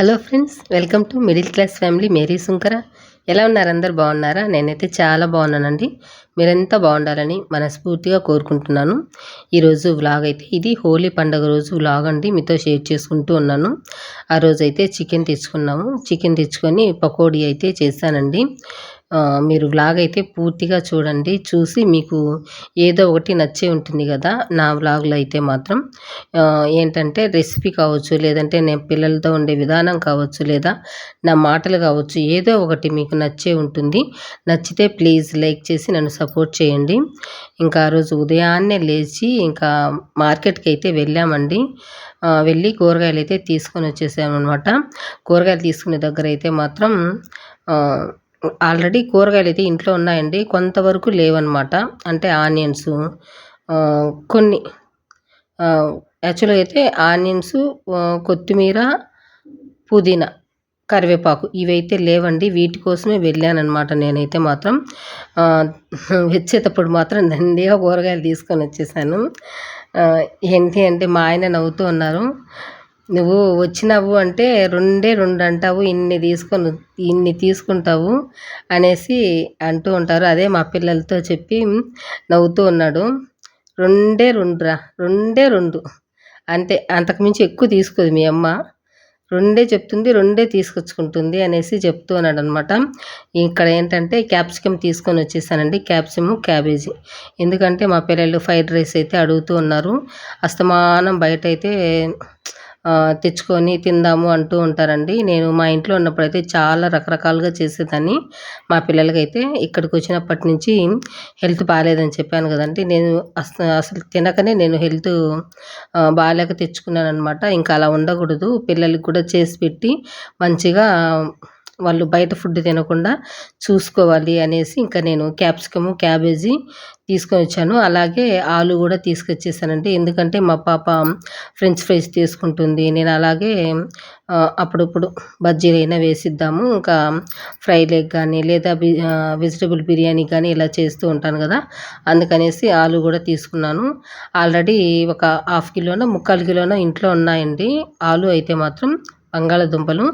Hello friends welcome to middle class family. Mary Sunkara. ఎలా ఉన్నారు అందరు? బాగున్నారా? నేనైతే చాలా బాగున్నానండి. మీరంతా బాగుండాలని మనస్ఫూర్తిగా కోరుకుంటున్నాను. ఈరోజు వ్లాగ్ అయితే ఇది. హోలీ పండుగ రోజు వ్లాగ్ అండి. మీతో షేర్ చేసుకుంటూ ఉన్నాను. ఆ రోజు అయితే చికెన్ తెచ్చుకున్నాము. చికెన్ తెచ్చుకొని పకోడీ అయితే చేశానండి. మీరు వ్లాగ్ అయితే పూర్తిగా చూడండి. చూసి మీకు ఏదో ఒకటి నచ్చే ఉంటుంది కదా నా వ్లాగ్లో అయితే మాత్రం. ఏంటంటే రెసిపీ కావచ్చు లేదంటే నేను పిల్లలతో ఉండే విధానం కావచ్చు లేదా నా మాటలు కావచ్చు ఏదో ఒకటి మీకు నచ్చే ఉంటుంది. నచ్చితే ప్లీజ్ లైక్ చేసి నన్ను సపోర్ట్ చేయండి. ఇంకా ఆ రోజు ఉదయాన్నే లేచి ఇంకా మార్కెట్కి అయితే వెళ్ళామండి. వెళ్ళి కూరగాయలు అయితే తీసుకొని వచ్చేసామన్నమాట. కూరగాయలు తీసుకునే దగ్గర అయితే మాత్రం ఆల్రెడీ కూరగాయలు అయితే ఇంట్లో ఉన్నాయండి. కొంతవరకు లేవన్నమాట. అంటే ఆనియన్స్ కొన్ని యాక్చువల్గా అయితే ఆనియన్స్ కొత్తిమీర పుదీనా కరివేపాకు ఇవైతే లేవండి. వీటి కోసమే వెళ్ళానమాట నేనైతే మాత్రం. వచ్చేటప్పుడు మాత్రం దండిగా కూరగాయలు తీసుకొని వచ్చేసాను. ఏంటి అంటే మా ఆయన నవ్వుతూ ఉన్నారు. నువ్వు వచ్చినావు అంటే రెండే రెండు అంటావు ఇన్ని తీసుకొని ఇన్ని తీసుకుంటావు అనేసి అంటూ ఉంటారు. అదే మా పిల్లలతో చెప్పి నవ్వుతూ ఉన్నాడు. రెండే రెండురా రెండే రెండు. అంతే అంతకుమించి ఎక్కువ తీసుకోదు మీ అమ్మ. రెండే చెప్తుంది రెండే తీసుకొచ్చుకుంటుంది అనేసి చెప్తూ ఉన్నాడు అనమాట ఇక్కడ ఏంటంటే క్యాప్సికమ్ తీసుకొని వచ్చేసానండి. Capsicum cabbage. ఎందుకంటే మా పిల్లలు ఫ్రైడ్ రైస్ అయితే అడుగుతూ ఉన్నారు. అస్తమానం బయట అయితే తెచ్చుకొని తిందాము అంటూ ఉంటారండి. నేను మా ఇంట్లో ఉన్నప్పుడైతే చాలా రకరకాలుగా చేసేదాన్ని. మా పిల్లలకైతే ఇక్కడికి వచ్చినప్పటి నుంచి హెల్త్ బాగాలేదని చెప్పాను కదండి. నేను అసలు అసలు తినకనే నేను హెల్త్ బాగాలేక తెచ్చుకున్నాను అనమాట ఇంకా అలా ఉండకూడదు. పిల్లలకి కూడా చేసి పెట్టి మంచిగా వాళ్ళు బయట ఫుడ్ తినకుండా చూసుకోవాలి అనేసి ఇంకా నేను క్యాప్సికము క్యాబేజీ తీసుకొని వచ్చాను. అలాగే ఆలు కూడా తీసుకొచ్చేసానండి. ఎందుకంటే మా పాప ఫ్రెంచ్ ఫ్రైస్ తీసుకుంటుంది. నేను అలాగే అప్పుడప్పుడు బజ్జీలు అయినా వేసిద్దాము. ఇంకా ఫ్రై లెగ్ కానీ లేదా బి వెజిటబుల్ బిర్యానీ కానీ ఇలా చేస్తూ ఉంటాను కదా. అందుకనేసి ఆలు కూడా తీసుకున్నాను. ఆల్రెడీ ఒక హాఫ్ కిలోనో ముక్కాలు కిలోనో ఇంట్లో ఉన్నాయండి. ఆలు అయితే మాత్రం బంగాళదుంపలు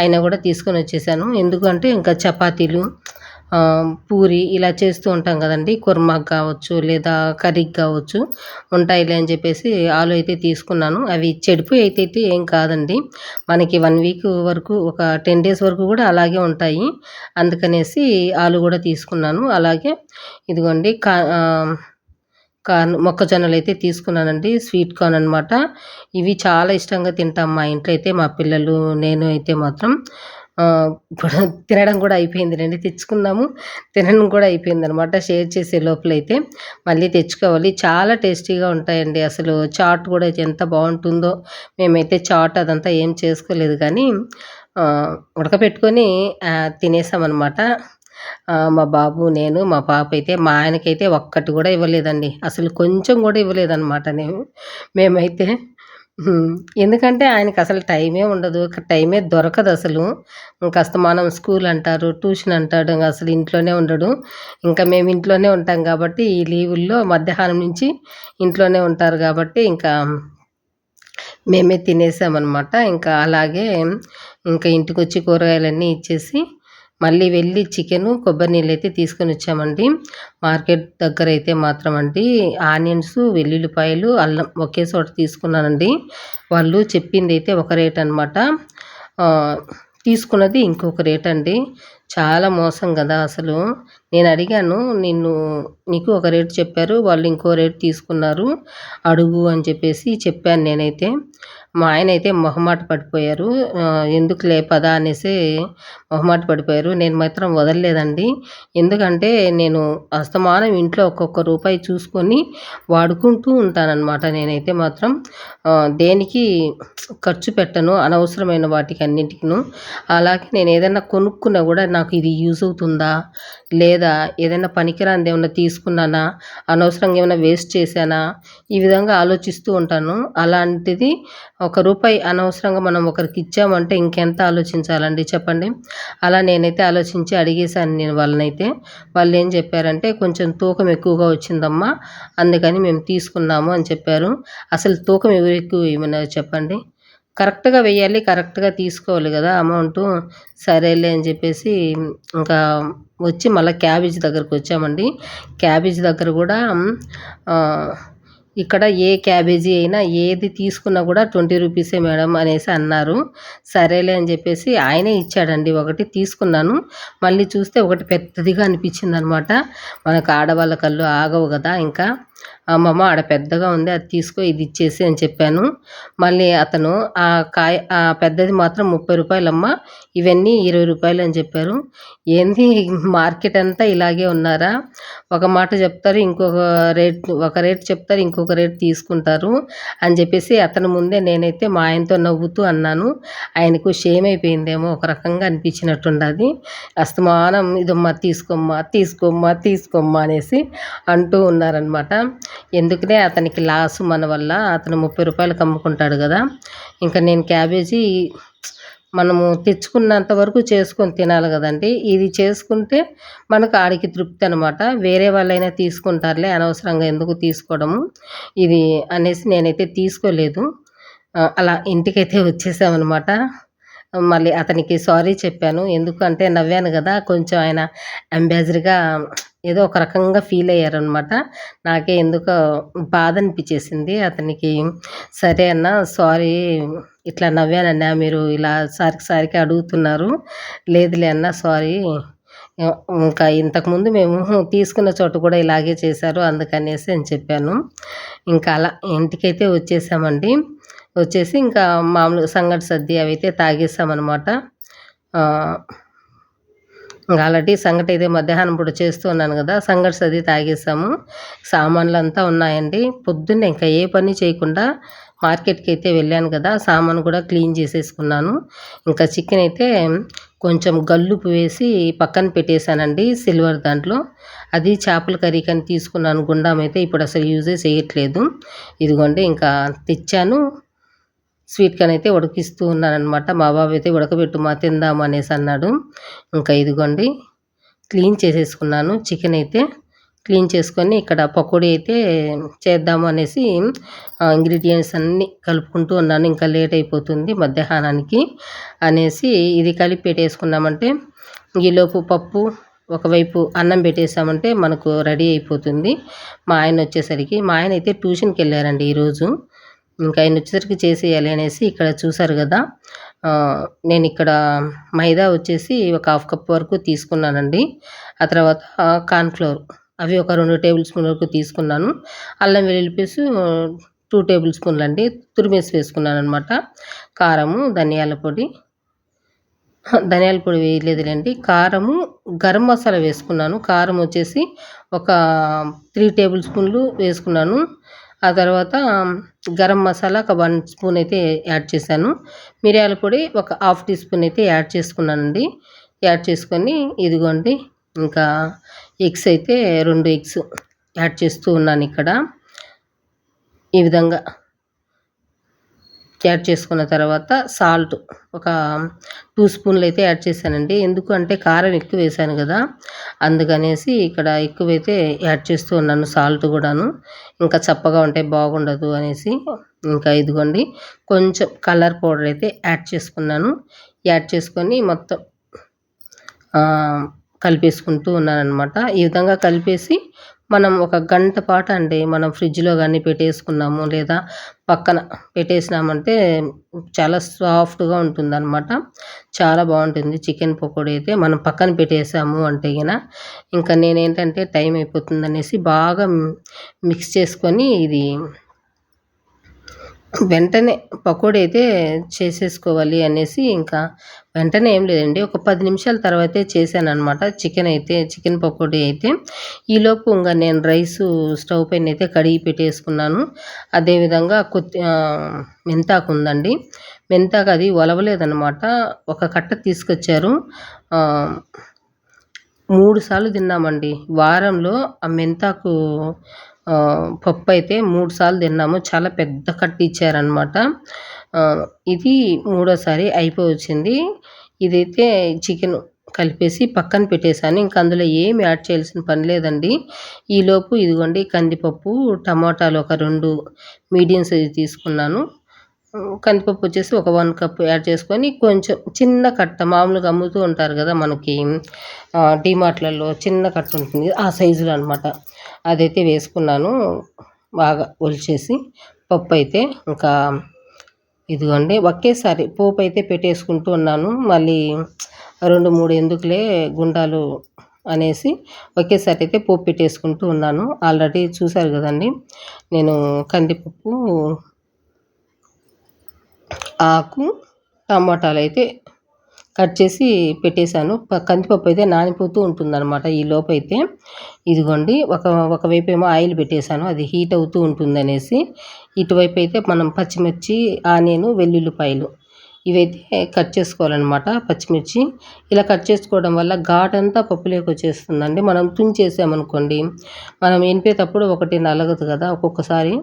అయినా కూడా తీసుకొని వచ్చేసాను. ఎందుకంటే ఇంకా చపాతీలు పూరి ఇలా చేస్తూ ఉంటాం కదండి. కుర్మాకు కావచ్చు లేదా కర్రీకి కావచ్చు ఉంటాయిలే అని చెప్పేసి ఆలు అయితే తీసుకున్నాను. అవి చెడిపోయి అయితే ఏం కాదండి. మనకి వన్ వీక్ వరకు ఒక టెన్ డేస్ వరకు కూడా అలాగే ఉంటాయి. అందుకనేసి ఆలు కూడా తీసుకున్నాను. అలాగే ఇదిగోండి కా కార్న్ మొక్కజొన్నలు అయితే తీసుకున్నానండి స్వీట్ కార్న్ అనమాట ఇవి చాలా ఇష్టంగా తింటాం మా ఇంట్లో అయితే మా పిల్లలు నేను అయితే మాత్రం. ఇప్పుడు తినడం కూడా అయిపోయింది రండి తెచ్చుకున్నాము తినడం కూడా అయిపోయింది అనమాట షేర్ చేసే లోపలైతే. మళ్ళీ తెచ్చుకోవాలి చాలా టేస్టీగా ఉంటాయండి అసలు చాట్ కూడా ఎంత బాగుంటుందో. మేమైతే చాట్ అదంతా ఏం చేసుకోలేదు కానీ ఉడకబెట్టుకొని ఉడకపెట్టుకొని తినేసామన్నమాట. మా బాబు నేను మా పాప అయితే మా ఆయనకైతే ఒక్కటి కూడా ఇవ్వలేదండి. అసలు కొంచెం కూడా ఇవ్వలేదన్నమాట నేను. మేమైతే ఎందుకంటే ఆయనకి అసలు టైమే ఉండదు. టైమే దొరకదు అసలు. ఇంకా మనం స్కూల్ అంటారు ట్యూషన్ అంటాడు అసలు ఇంట్లోనే ఉండడు. ఇంకా మేము ఇంట్లోనే ఉంటాం కాబట్టి ఈ లీవుల్లో మధ్యాహ్నం నుంచి ఇంట్లోనే ఉంటారు కాబట్టి ఇంకా మేమే తినేసామన్నమాట. ఇంకా అలాగే ఇంకా ఇంటికి వచ్చి కూరగాయలన్నీ ఇచ్చేసి మళ్ళీ వెళ్ళి చికెను కొబ్బరి నీళ్ళు అయితే తీసుకొని వచ్చామండి. మార్కెట్ దగ్గర అయితే మాత్రం అండి ఆనియన్స్ వెల్లుల్లిపాయలు అల్లం ఒకే చోట తీసుకున్నానండి. వాళ్ళు చెప్పింది అయితే ఒక రేట్ అనమాట తీసుకున్నది ఇంకొక రేట్ అండి. చాలా మోసం కదా అసలు. నేను అడిగాను నిన్ను నీకు ఒక రేట్ చెప్పారు వాళ్ళు ఇంకో రేట్ తీసుకున్నారు అడుగు అని చెప్పేసి చెప్పాను నేనైతే. మా ఆయన అయితే మొహమాట పడిపోయారు. ఎందుకు ఎందుకులే పదా అనేసి మొహమాట పడిపోయారు. నేను మాత్రం వదలలేదండి. ఎందుకంటే నేను అస్తమానం ఇంట్లో ఒక్కొక్క రూపాయి చూసుకొని వాడుకుంటూ ఉంటానన్నమాట. నేనైతే మాత్రం దేనికి ఖర్చు పెట్టను అనవసరమైన వాటికి అన్నింటికిను అలాగే నేను ఏదైనా కొనుక్కున్నా కూడా నాకు ఇది యూజ్ అవుతుందా? లేదా ఏదైనా పనికిరాంది ఏమైనా తీసుకున్నానా? అనవసరంగా ఏమైనా వేస్ట్ చేశానా? ఈ విధంగా ఆలోచిస్తూ ఉంటాను. అలాంటిది ఒక రూపాయి అనవసరంగా మనం ఒకరికి ఇచ్చామంటే ఇంకెంత ఆలోచించాలండి? చెప్పండి. అలా నేనైతే ఆలోచించి అడిగేశాను నేను వాళ్ళనైతే. వాళ్ళు ఏం చెప్పారంటే కొంచెం తూకం ఎక్కువగా వచ్చిందమ్మా అందుకని మేము తీసుకున్నాము అని చెప్పారు. అసలు తూకం ఎవరు ఎక్కువ ఏమన్నారు చెప్పండి? కరెక్ట్గా వెయ్యాలి కరెక్ట్గా తీసుకోవాలి కదా అమౌంటు. సరేలే అని చెప్పేసి ఇంకా వచ్చి మళ్ళీ క్యాబేజ్ దగ్గరకు వచ్చామండి. క్యాబేజ్ దగ్గర కూడా ఇక్కడ ఏ క్యాబేజీ అయినా ఏది తీసుకున్నా కూడా ట్వంటీ రూపీసే మేడం అనేసి అన్నారు. సరేలే అని చెప్పేసి ఆయనే ఇచ్చాడండి. ఒకటి తీసుకున్నాను. మళ్ళీ చూస్తే ఒకటి పెద్దదిగా అనిపించింది అనమాట మనకు ఆడవాళ్ళ కళ్ళు ఆగవు కదా ఇంకా. అమ్మమ్మ ఆడ పెద్దగా ఉంది అది తీసుకో ఇది ఇచ్చేసి అని చెప్పాను. మళ్ళీ అతను ఆ కాయ ఆ పెద్దది మాత్రం ముప్పై రూపాయలమ్మ ఇవన్నీ ఇరవై రూపాయలు అని చెప్పారు. ఏంది మార్కెట్ అంతా ఇలాగే ఉన్నారా? ఒక మాట చెప్తారు ఇంకొక రేట్ ఒక రేట్ చెప్తారు ఇంకొక ఒక రేట్ తీసుకుంటారు అని చెప్పేసి అతని ముందే నేనైతే మా ఆయనతో నవ్వుతూ అన్నాను. ఆయనకు షేమ్ అయిపోయిందేమో ఒక రకంగా అనిపించినట్టుండది. అస్తమానం ఇదమ్మా తీసుకోమ్మా తీసుకోమ్మా తీసుకోమ్మా అనేసి అంటూ ఉన్నారనమాట ఎందుకనే అతనికి లాస్ మన వల్ల అతను ముప్పై రూపాయలకు అమ్ముకుంటాడు కదా. ఇంకా నేను క్యాబేజీ మనము తెచ్చుకున్నంత వరకు చేసుకొని తినాలి కదండి. ఇది చేసుకుంటే మనకు ఆడికి తృప్తి అనమాట వేరే వాళ్ళైనా తీసుకుంటారులే అనవసరంగా ఎందుకు తీసుకోవడము. ఇది అనేసి నేనైతే తీసుకోలేదు. అలా ఇంటికైతే వచ్చేసామన్నమాట. మళ్ళీ అతనికి సారీ చెప్పాను. ఎందుకంటే నవ్వాను కదా కొంచెం ఆయన అంబాసిడర్గా ఏదో ఒక రకంగా ఫీల్ అయ్యారనమాట నాకే ఎందుకో బాధ అనిపించేసింది అతనికి సరే అన్న సారీ ఇట్లా నవ్వానన్నా మీరు ఇలా సారికి సారికి అడుగుతున్నారు. లేదులే అన్న సారీ. ఇంకా ఇంతకుముందు మేము తీసుకున్న చోట కూడా ఇలాగే చేశారు అందుకనేసి అని చెప్పాను. ఇంకా అలా ఇంటికైతే వచ్చేసామండి. వచ్చేసి ఇంకా మామూలుగా సంగటి సద్ది అవి అయితే తాగేసామన్నమాట ఆ, ఇంకా ఆల్రెడీ సంగటి అయితే మధ్యాహ్నం పూట చేస్తూ ఉన్నాను కదా సంగటి సది తాగేసాము. సామాన్లు అంతా ఉన్నాయండి. పొద్దున్నే ఇంకా ఏ పని చేయకుండా మార్కెట్కి అయితే వెళ్ళాను కదా సామాను కూడా క్లీన్ చేసేసుకున్నాను. ఇంకా చికెన్ అయితే కొంచెం గల్లుపు వేసి పక్కన పెట్టేశానండి సిల్వర్ దాంట్లో. అది చేపల కర్రీ కానీ తీసుకున్నాను గుండామైతే అయితే ఇప్పుడు అసలు యూజే చేయట్లేదు. ఇదిగోండి ఇంకా తెచ్చాను. స్వీట్ కార్న్ అయితే ఉడికిస్తూ ఉన్నానమాట మా బాబు అయితే ఉడకబెట్టు మా తిందాం అనేసి అన్నాడు. ఇంకా ఇదిగోండి క్లీన్ చేసేసుకున్నాను. చికెన్ అయితే క్లీన్ చేసుకొని ఇక్కడ పకోడీ అయితే చేద్దాము అనేసి ఇంగ్రీడియంట్స్ అన్నీ కలుపుకుంటూ ఉన్నాను. ఇంకా లేట్ అయిపోతుంది మధ్యాహ్నానికి అనేసి ఇది కలిపి పెట్టేసుకున్నామంటే ఈలోపు పప్పు ఒకవైపు అన్నం పెట్టేసామంటే మనకు రెడీ అయిపోతుంది. మా ఆయన వచ్చేసరికి మా ఆయన అయితే ట్యూషన్కి వెళ్ళారండి ఈరోజు. ఇంకా ఆయన వచ్చేసరికి చేసేయాలి అనేసి ఇక్కడ చూసారు కదా. నేను ఇక్కడ మైదా వచ్చేసి ఒక హాఫ్ కప్ వరకు తీసుకున్నానండి. ఆ తర్వాత కార్న్ఫ్లోర్ అవి ఒక రెండు టేబుల్ స్పూన్ వరకు తీసుకున్నాను. అల్లం వెల్లుల్లి పేస్ట్ టూ టేబుల్ స్పూన్లు అండి. తురిమేసి వేసుకున్నాను అనమాట కారము ధనియాల పొడి. ధనియాల పొడి వేయలేదులేండి. కారము గరం మసాలా వేసుకున్నాను. కారం వచ్చేసి ఒక త్రీ టేబుల్ స్పూన్లు వేసుకున్నాను. ఆ తర్వాత గరం మసాలా ఒక వన్ స్పూన్ అయితే యాడ్ చేశాను. మిరియాల పొడి ఒక హాఫ్ టీ స్పూన్ అయితే యాడ్ చేసుకున్నానండి. యాడ్ చేసుకొని ఇదిగోండి ఇంకా ఎగ్స్ అయితే రెండు ఎగ్స్ యాడ్ చేస్తూ ఉన్నాను ఇక్కడ. ఈ విధంగా యాడ్ చేసుకున్న తర్వాత సాల్ట్ ఒక టూ స్పూన్లు అయితే యాడ్ చేశానండి. ఎందుకు అంటే కారం ఎక్కువ వేసాను కదా అందుకనేసి ఇక్కడ ఎక్కువైతే యాడ్ చేస్తూ ఉన్నాను సాల్ట్ కూడాను. ఇంకా చప్పగా ఉంటే బాగుండదు అనేసి ఇంకా ఇదిగోండి కొంచెం కలర్ పౌడర్ అయితే యాడ్ చేసుకున్నాను. యాడ్ చేసుకొని మొత్తం కలిపేసుకుంటూ ఉన్నాను అనమాట ఈ విధంగా కలిపేసి మనం ఒక గంట పాటు అండి మనం ఫ్రిడ్జ్లో కానీ పెట్టేసుకున్నాము లేదా పక్కన పెట్టేసినామంటే చాలా సాఫ్ట్గా ఉంటుందన్నమాట. చాలా బాగుంటుంది. చికెన్ పకోడీ అయితే మనం పక్కన పెట్టేసాము అంటే గిన ఇంకా నేనేంటంటే టైం అయిపోతుంది అనేసి బాగా మిక్స్ చేసుకొని ఇది వెంటనే పకోడీ అయితే చేసేసుకోవాలి అనేసి ఇంకా వెంటనే ఏం లేదండి. ఒక పది నిమిషాల తర్వాతే చేశాను అనమాట చికెన్ అయితే చికెన్ పకోడీ అయితే. ఈలోపు ఇంకా నేను రైస్ స్టవ్ పైన అయితే కడిగి పెట్టేసుకున్నాను. అదేవిధంగా కొత్తి మెంతాకు ఉందండి. మెంతాకు అది ఒలవలేదనమాట ఒక కట్ట తీసుకొచ్చారు. మూడు సార్లు తిన్నామండి. వారంలో ఆ మెంతాకు పప్పు అయితే మూడు సార్లు తిన్నాము. చాలా పెద్ద కట్ట ఇచ్చారనమాట ఇది మూడోసారి అయిపోవచ్చింది ఇదైతే చికెన్ కలిపేసి పక్కన పెట్టేశాను. ఇంకా అందులో ఏమి యాడ్ చేయాల్సిన పని లేదండి. ఈలోపు ఇదిగోండి కందిపప్పు టమాటాలు ఒక రెండు మీడియం సైజు తీసుకున్నాను. కందిపప్పు వచ్చేసి ఒక వన్ కప్ యాడ్ చేసుకొని కొంచెం చిన్న కట్ట మామూలుగా అమ్ముతూ ఉంటారు కదా మనకి డిమార్ట్లలో చిన్న కట్ట ఉంటుంది ఆ సైజులో అనమాట అదైతే వేసుకున్నాను బాగా ఒలిచేసి పప్పు అయితే ఇంకా ఇదిగోండి ఒకేసారి పోపు అయితే పెట్టేసుకుంటూ ఉన్నాను. మళ్ళీ రెండు మూడు ఎందుకులే గుండాలు అనేసి ఒకేసారి అయితే పోపు పెట్టేసుకుంటూ ఉన్నాను. ఆల్రెడీ చూశారు కదండి నేను కందిపప్పు ఆకు టమాటాలు అయితే కట్ చేసి పెట్టేశాను. కందిపప్పు అయితే నానిపోతూ ఉంటుందన్నమాట ఈ లోపు అయితే ఇదిగోండి ఒక ఒకవైపు ఏమో ఆయిల్ పెట్టేశాను. అది హీట్ అవుతూ ఉంటుంది అనేసి ఇటువైపు అయితే మనం పచ్చిమిర్చి ఆనియను వెల్లుల్లిపాయలు ఇవైతే కట్ చేసుకోవాలన్నమాట పచ్చిమిర్చి. ఇలా కట్ చేసుకోవడం వల్ల ఘాట్ అంతా పప్పులోకి వచ్చేస్తుందండి. మనం తుంచేసామనుకోండి మనం ఎనిపేటప్పుడు ఒకటి నలగదు కదా ఒక్కొక్కసారి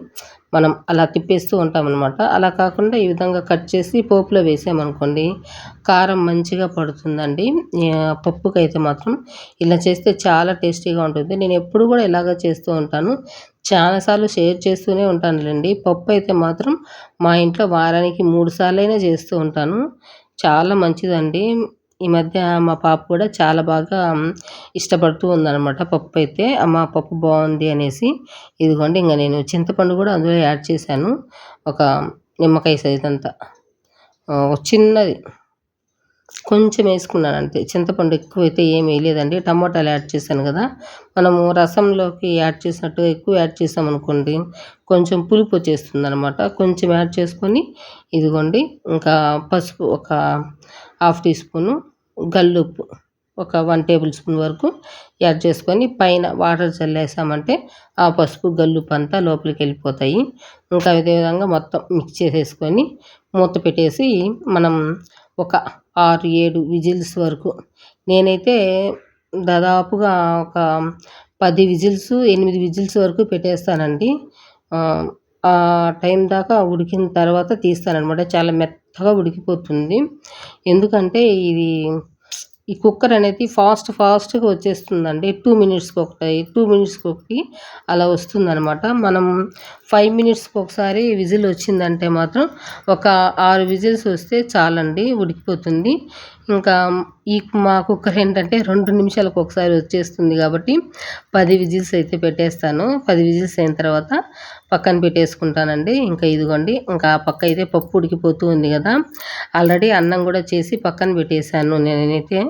మనం అలా తిప్పేస్తూ ఉంటామన్నమాట. అలా కాకుండా ఈ విధంగా కట్ చేసి పోపులో వేసామనుకోండి కారం మంచిగా పడుతుందండి. పప్పుకైతే మాత్రం ఇలా చేస్తే చాలా టేస్టీగా ఉంటుంది. నేను ఎప్పుడు కూడా ఇలాగ చేస్తూ ఉంటాను. చాలాసార్లు షేర్ చేస్తూనే ఉంటానులేండి. పప్పు అయితే మాత్రం మా ఇంట్లో వారానికి మూడు సార్లు అయినా చేస్తూ ఉంటాను. చాలా మంచిదండి. ఈ మధ్య మా పాప కూడా చాలా బాగా ఇష్టపడుతూ ఉందన్నమాట పప్పు అయితే. అమ్మ పప్పు బాగుంది అనేసి ఇదిగోండి ఇంకా నేను చింతపండు కూడా అందులో యాడ్ చేశాను. ఒక నిమ్మకాయ సైజ్ అంతా చిన్నది. కొంచెం వేసుకున్నాను అంతే. చింతపండు ఎక్కువ అయితే ఏమి వేయలేదండి. టమోటాలు యాడ్ చేశాను కదా. మనము రసంలోకి యాడ్ చేసినట్టు ఎక్కువ యాడ్ చేసామనుకోండి కొంచెం పులుపు వచ్చేస్తుంది అనమాట కొంచెం యాడ్ చేసుకొని ఇదిగోండి ఇంకా పసుపు ఒక హాఫ్ టీ స్పూను గల్లుప్పు ఒక వన్ టేబుల్ స్పూన్ వరకు యాడ్ చేసుకొని పైన వాటర్ చల్లేసామంటే ఆ పసుపు గల్లుప్పు అంతా లోపలికి వెళ్ళిపోతాయి. ఇంకా అదే విధంగా మొత్తం మిక్స్ చేసేసుకొని మూత పెట్టేసి మనం ఒక ఆరు ఏడు విజిల్స్ వరకు. నేనైతే దాదాపుగా ఒక పది విజిల్స్ ఎనిమిది విజిల్స్ వరకు పెట్టేస్తానండి. ఆ టైం దాకా ఉడికిన తర్వాత తీస్తానమాట చాలా మెత్తగా ఉడికిపోతుంది. ఎందుకంటే ఇది ఈ కుక్కర్ అనేది ఫాస్ట్ ఫాస్ట్గా వచ్చేస్తుందండి. టూ మినిట్స్కి ఒకటి టూ మినిట్స్కి ఒకటి అలా వస్తుందనమాట మనం ఫైవ్ మినిట్స్కి ఒకసారి విజిల్ వచ్చిందంటే మాత్రం ఒక ఆరు విజిల్స్ వస్తే చాలండి ఉడికిపోతుంది. ఇంకా ఈ మా కుక్కర్ ఏంటంటే రెండు నిమిషాలకు ఒకసారి వచ్చేస్తుంది కాబట్టి పది విజిల్స్ అయితే పెట్టేస్తాను. పది విజిల్స్ అయిన తర్వాత పక్కన పెట్టేసుకుంటానండి. ఇంకా ఇదిగోండి ఇంకా పక్క అయితే పప్పు ఉడికిపోతూ ఉంది కదా. ఆల్రెడీ అన్నం కూడా చేసి పక్కన పెట్టేశాను నేనైతే.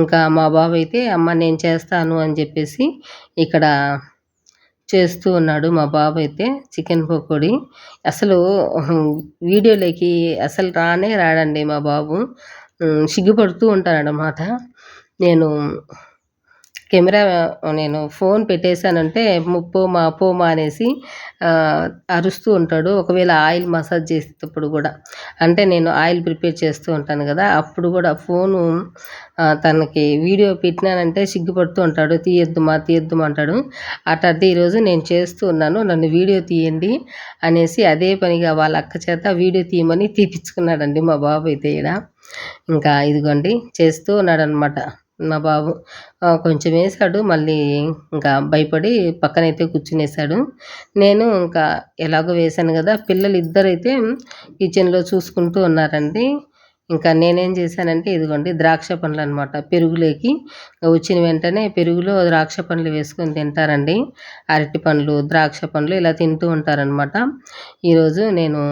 ఇంకా మా బాబు అయితే అమ్మ నేను చేస్తాను అని చెప్పేసి ఇక్కడ చేస్తూ ఉన్నాడు మా బాబు అయితే చికెన్ పకోడీ. అసలు వీడియోలోకి అసలు రానే రాడండి మా బాబు. సిగ్గుపడుతూ ఉంటారన్నమాట. నేను కెమెరా నేను ఫోన్ పెట్టేశానంటే పోమా పోమా అనేసి అరుస్తూ ఉంటాడు. ఒకవేళ ఆయిల్ మసాజ్ చేసేటప్పుడు కూడా. అంటే నేను ఆయిల్ ప్రిపేర్ చేస్తూ ఉంటాను కదా అప్పుడు కూడా ఫోను తనకి వీడియో పెట్టినానంటే సిగ్గుపడుతూ ఉంటాడు. తీయొద్దుమా తీయొద్దుమా అంటాడు. అట్టే ఈరోజు నేను చేస్తూ ఉన్నాను నన్ను వీడియో తీయండి అనేసి అదే పనిగా వాళ్ళ అక్క చేత వీడియో తీయమని తీపించుకున్నాడండి మా బాబు అయితే ఇక్కడ ఇంకా ఇదిగోండి చేస్తూ ఉన్నాడనమాట మా బాబు. కొంచెం వేసాడు మళ్ళీ ఇంకా భయపడి పక్కనైతే కూర్చునేసాడు నేను ఇంకా ఎలాగో వేశాను కదా పిల్లలు ఇద్దరైతే కిచెన్లో చూసుకుంటూ ఉన్నారండి. ఇంకా నేనేం చేశానంటే ఇదిగోండి ద్రాక్ష పండ్లు అనమాట పెరుగులోకి. వచ్చిన వెంటనే పెరుగులో ద్రాక్ష పండ్లు వేసుకొని తింటారండి. అరటి పండ్లు ద్రాక్ష పండ్లు ఇలా తింటూ ఉంటారనమాట ఈరోజు నేను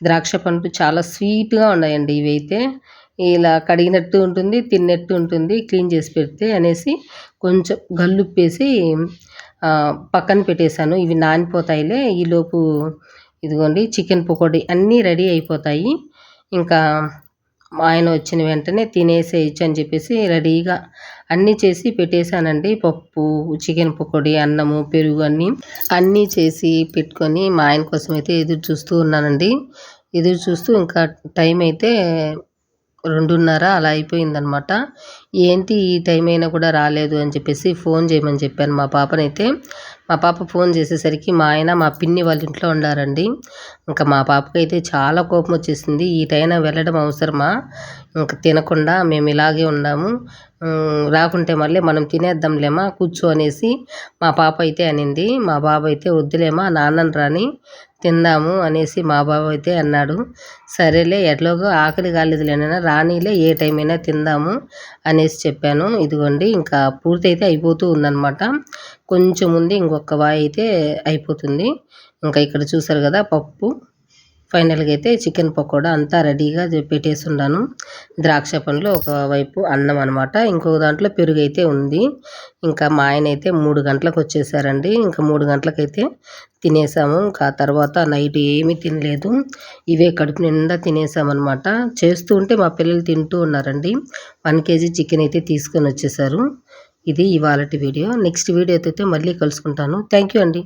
ద్రాక్ష పండ్లు చాలా స్వీట్గా ఉన్నాయండి ఇవైతే. ఇలా కడిగినట్టు ఉంటుంది తిన్నట్టు ఉంటుంది క్లీన్ చేసి పెడితే అనేసి కొంచెం గల్లుప్పేసి పక్కన పెట్టేశాను. ఇవి నానిపోతాయిలే. ఈలోపు ఇదిగోండి చికెన్ పకోడీ అన్నీ రెడీ అయిపోతాయి. ఇంకా ఆయన వచ్చిన వెంటనే తినేసేయచ్చు అని చెప్పేసి రెడీగా అన్నీ చేసి పెట్టేశానండి. పప్పు చికెన్ పకోడీ అన్నము పెరుగు అన్నీ అన్నీ చేసి పెట్టుకొని మా ఆయన కోసం అయితే ఎదురు చూస్తూ ఉన్నానండి. ఎదురు చూస్తూ ఇంకా టైం అయితే రెండున్నర అలా అయిపోయిందనమాట ఏంటి ఈ టైం అయినా కూడా రాలేదు అని చెప్పేసి ఫోన్ చేయమని చెప్పాను. మా పాపనైతే మా పాప ఫోన్ చేసేసరికి మా ఆయన మా పిన్ని వాళ్ళ ఇంట్లో ఉండారండి. ఇంకా మా పాపకైతే చాలా కోపం వచ్చేసింది. ఈ టైం వెళ్ళడం అవసరమా? ఇంకా తినకుండా మేము ఇలాగే ఉన్నాము. రాకుంటే మళ్ళీ మనం తినేద్దాంలేమా? కూర్చో అనేసి మా పాప అయితే అనింది. మా బాబు అయితే వద్దులేమా? నాన్నని రాని తిందాము అనేసి మా బాబు అయితే అన్నాడు. సరేలే ఎట్లాగో ఆకలి కాలేదులేనైనా రానీలే ఏ టైం అయినా తిందాము. అనేసి చెప్పాను. ఇదిగోండి ఇంకా పూర్తి అయితే అయిపోతూ ఉందన్నమాట. కొంచెం ఉంది ఇంకొక వాయి అయితే అయిపోతుంది. ఇంకా ఇక్కడ చూసారు కదా పప్పు. ఫైనల్గా అయితే చికెన్ పకోడా అంతా రెడీగా పెట్టేసి ఉన్నాను ద్రాక్ష పండ్లు ఒకవైపు అన్నం అనమాట ఇంకొక దాంట్లో పెరుగు అయితే ఉంది. ఇంకా మా ఆయన అయితే మూడు గంటలకు వచ్చేసారండి. ఇంకా మూడు గంటలకైతే తినేసాము. ఇంకా తర్వాత నైట్ ఏమీ తినలేదు. ఇవే కడుపు నిండా తినేసామన్నమాట. చేస్తూ ఉంటే మా పిల్లలు తింటూ ఉన్నారండి. వన్ కేజీ చికెన్ అయితే తీసుకొని వచ్చేసారు. ఇది ఇవాళ వీడియో. నెక్స్ట్ వీడియో అయితే మళ్ళీ కలుసుకుంటాను. థ్యాంక్ యూ అండి.